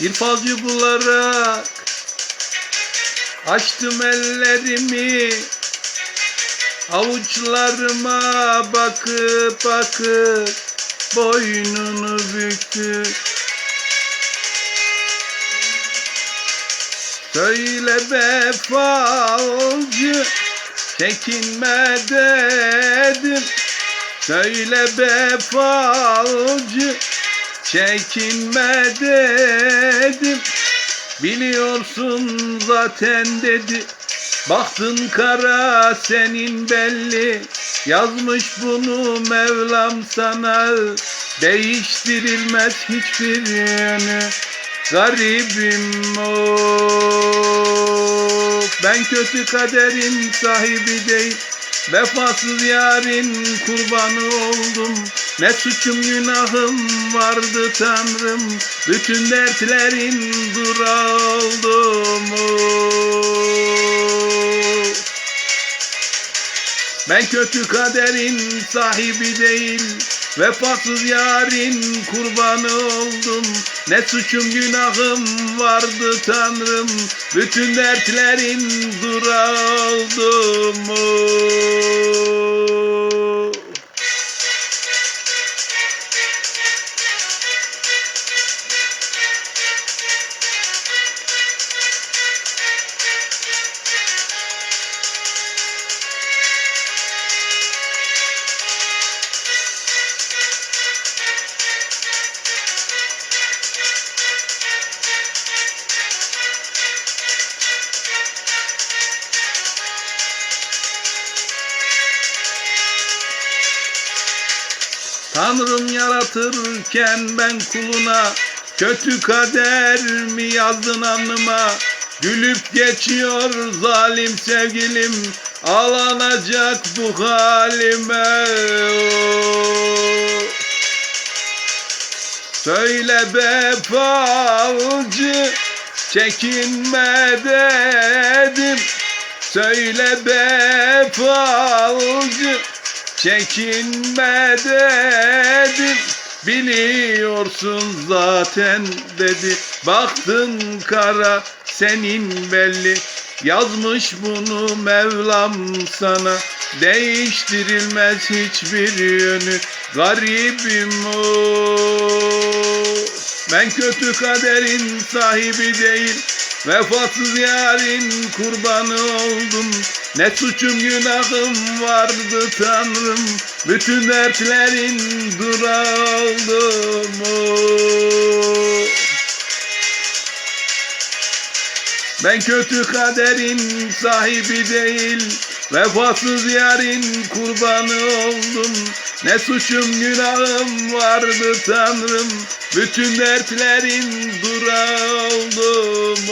Bir falcı bularak Açtım ellerimi Avuçlarıma bakıp bakıp Boynunu büktü. Söyle be falcı Çekinme dedim. Söyle be falcı Çekinme dedim Biliyorsun zaten dedi. Baktın kara senin belli. Yazmış bunu Mevlam sana. Değiştirilmez hiçbir yönü Garibim o. Ben kötü kaderin sahibi değil. Vefasız yarın kurbanı oldum Ne suçum günahım vardı tanrım Bütün dertlerin durağı oldum Ben kötü kaderin sahibi değil Vefasız yarın kurbanı oldum. Ne suçum günahım vardı tanrım Bütün dertlerin durağı oldum Tanrım yaratırken ben kuluna Kötü kader mi yazdın alnıma Gülüp geçiyor zalim sevgilim Ağlanacak bu halime. Söyle be falcı Çekinme dedim. Söyle be falcı Çekinme dedim Biliyorsun zaten dedi. Baktın kara senin belli. Yazmış bunu Mevlam sana. Değiştirilmez hiçbir yönü. Garibim o. Ben kötü kaderin sahibi değil Vefasız yarın kurbanı oldum Ne suçum günahım vardı tanrım Bütün dertlerin durağı oldum. Ben kötü kaderin sahibi değil Vefasız yarın kurbanı oldum Ne suçum günahım vardı tanrım Bütün dertlerin durağı oldum.